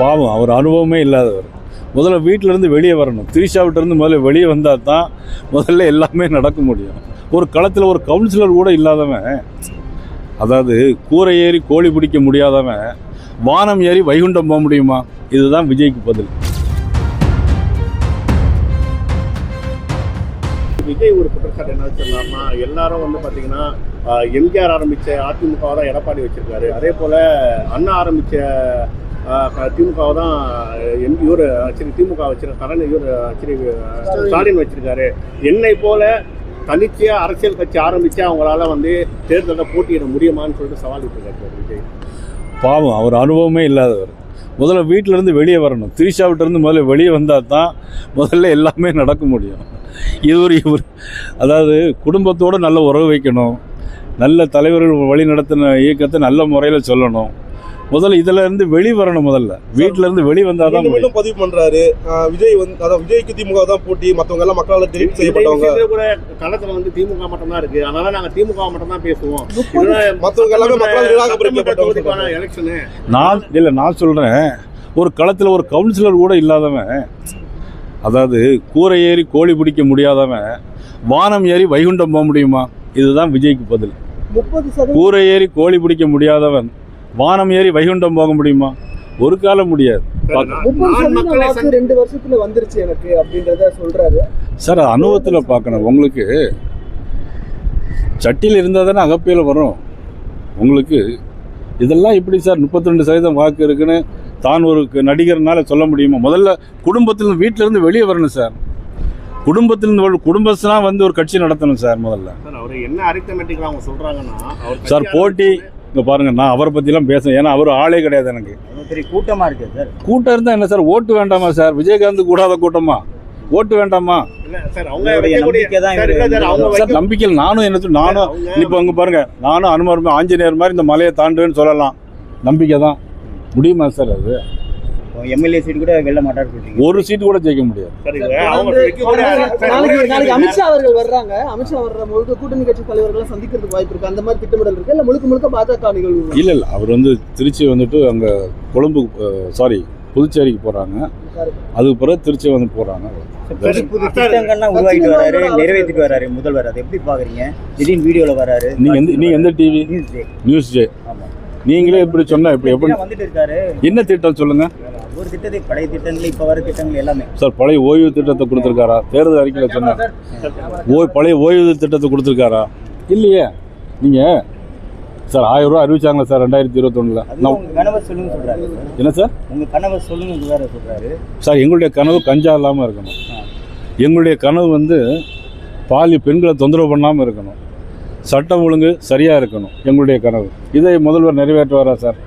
பாவம் அவர் அனுபவமே இல்லாதவர். முதல்ல வீட்டிலேருந்து வெளியே வரணும். திரிஷாவிட்டருந்து முதல்ல வெளியே வந்தால் தான் முதல்ல எல்லாமே நடக்க முடியும். ஒரு களத்தில் ஒரு கவுன்சிலர் கூட இல்லாதவன் அதாவது கூரை ஏறி கோழி பிடிக்க முடியாதவன் வானம் ஏறி வைகுண்டம் போக முடியுமா? இதுதான் விஜய்க்கு பதில். விஜய் ஒரு குற்றச்சாட்டு என்ன சொன்னார்னா எல்லாரும் வந்து பார்த்தீங்கன்னா எம்ஜிஆர் ஆரம்பித்த அதிமுக தான் எடப்பாடி வச்சிருக்காரு. அதே போல் அண்ணா ஆரம்பித்த திமுக தான் எம் இவர் சரி திமுக வச்சிருக்க கரண் இவர் சரி ஸ்டாலின். வச்சிருக்காரு. என்னை போல தனிச்சையா அரசியல் கட்சி ஆரம்பிச்சு அவங்களால வந்து தேர்தலில் போட்டியிட முடியுமான்னு சொல்லிட்டு சவால் விட்டுருக்காரு விஜய். பாவம் அவர் அனுபவமே இல்லாதவர். முதல்ல வீட்டில இருந்து வெளியே வரணும். திரிஷாவிட்ட இருந்து முதல்ல வெளியே வந்தால் தான் முதல்ல எல்லாமே நடக்க முடியும். இவர் இவர் அதாவது குடும்பத்தோடு நல்ல உறவு வைக்கணும். நல்ல தலைவர்கள் வழி நடத்தின இயக்கத்தை நல்ல முறையில் சொல்லணும். முதல்ல இதுல இருந்து வெளி வரணும் முதல்ல. வீட்டில இருந்து வெளி வந்தால் தான் மீண்டும் பதிவு பண்றாரு. விஜய் வந்து அதாவது விஜய்க்கு திமுக தான் போட்டி மத்தவங்க எல்லாம் மக்களால் தெரிவு இந்த செய்யப்பட்டவங்க. கூட களத்துல வந்து திமுக மட்டும் தான் இருக்கு. அதனால நாங்க திமுக மட்டும் தான் பேசுவோம். மத்தவங்க எல்லாமே மக்களால் சட்டமன்ற நிராகரிக்கப்பட்டவங்க தொகுதிக்கான எலெக்ஷனு நான் இல்லை நான் சொல்கிறேன் ஒரு களத்தில் ஒரு கவுன்சிலர் கூட இல்லாதவன் அதாவது கூரை ஏறி கோழி பிடிக்க முடியாதவன் வானம் ஏறி வைகுண்டம் போக முடியுமா? இதுதான் விஜய்க்கு பதில். கூரை ஏறி கோழி பிடிக்க முடியாதவன் வானம் ஏறி வைகுண்டம் போக முடியுமா? ஒரு காலம் முடியாது. ரெண்டு வருஷத்துல வந்துருச்சு எனக்கு அப்படின்றத சொல்றாரு. சார் அனுபவத்தில் பார்க்கணும். உங்களுக்கு சட்டியில் இருந்தால் தானே அகப்பையில் வரும். உங்களுக்கு இதெல்லாம் எப்படி சார் 32% சதவீதம் வாக்கு இருக்குன்னு தான் ஒரு நடிகர்னால சொல்ல முடியுமா? முதல்ல குடும்பத்தில் வீட்டில இருந்து வெளியே வரணும் சார். குடும்பத்திலிருந்து ஒரு குடும்பஸ்னா வந்து ஒரு கட்சி நடத்தணும் சார் முதல்ல. சார் போட்டி இங்கே பாருங்க நான் அவரை பற்றிலாம் பேசுறேன் ஏன்னா அவர் ஆளே கிடையாது எனக்கு. பெரிய கூட்டமா இருக்கு சார்? கூட்டம் இருந்தால் என்ன சார்? ஓட்டு வேண்டாமா சார்? விஜயகாந்த் கூடாத கூட்டமா? ஓட்டு வேண்டாமா? இல்ல சார் நம்பிக்கையில் நானும் என்ன நானும் இப்போ அங்கே பாருங்க நானும் அனுமார் ஆஞ்சநேயர் மாதிரி இந்த மலையை தாண்டுவேன்னு சொல்லலாம். நம்பிக்கை தான். முடியுமா சார் அது? எம்எல்ஏ சீட் கூட வெல்ல மாட்டாரு ஒரு சீட்டு கூட ஜெயிக்க முடியாது. நாளைக்கு அமித்ஷா அவர்கள் வர்றாங்க. அமித்ஷா வர்ற பொழுது கூட்டணி கட்சி தலைவர்கள் சந்திக்கிறதுக்கு வாய்ப்பு இருக்கு. அந்த மாதிரி திட்டமிடல் இருக்கு. இல்ல முழுக்க முழுக்க பாஜக நிகழ்வு இல்லை இல்லை. அவர் வந்து திருச்சி வந்துட்டு அங்கே கொழும்பு சாரி புதுச்சேரிக்கு போகிறாங்க அதுக்கு பிறகு திருச்சி வந்து போகிறாங்க புது புது திட்டங்கள்லாம் உருவாக்கிட்டு வராரு நிறைவேற்றிட்டு வராரு முதல்வர். அதை எப்படி பாக்குறீங்க திடீர்னு வீடியோல வராரு. நீங்கள் எந்த நீங்கள் எந்த டிவி நியூஸ் ஜே நீங்களே இப்படி சொன்னால் எப்படி? எப்படி என்ன திட்டம் சொல்லுங்கள் ஒரு திட்டத்தை பழைய திட்டங்கள் இப்ப வர திட்டங்கள் எல்லாமே. சார் பழைய ஓய்வு திட்டத்தை கொடுத்துருக்காரா? தேர்தல் அறிக்கையில் சொன்னார் ஓய் பழைய ஓய்வு திட்டத்தை கொடுத்துருக்காரா? இல்லையே. நீங்கள் சார் ஆயிரம் ரூபா அறிவிச்சாங்களா சார் ரெண்டாயிரத்தி இருபத்தொன்னில். கனவை சொல்லுங்க சொல்றாரு. என்ன சார்? உங்க கனவை சொல்லுங்க வேற சொல்றாரு. சார் எங்களுடைய கனவு கஞ்சா இல்லாமல் இருக்கணும். எங்களுடைய கனவு வந்து பாலி பெண்களை தொந்தரவு பண்ணாமல் இருக்கணும். சட்டம் ஒழுங்கு சரியாக இருக்கணும். எங்களுடைய கனவு. இதை முதல்வர் நிறைவேற்றுவாரா சார்?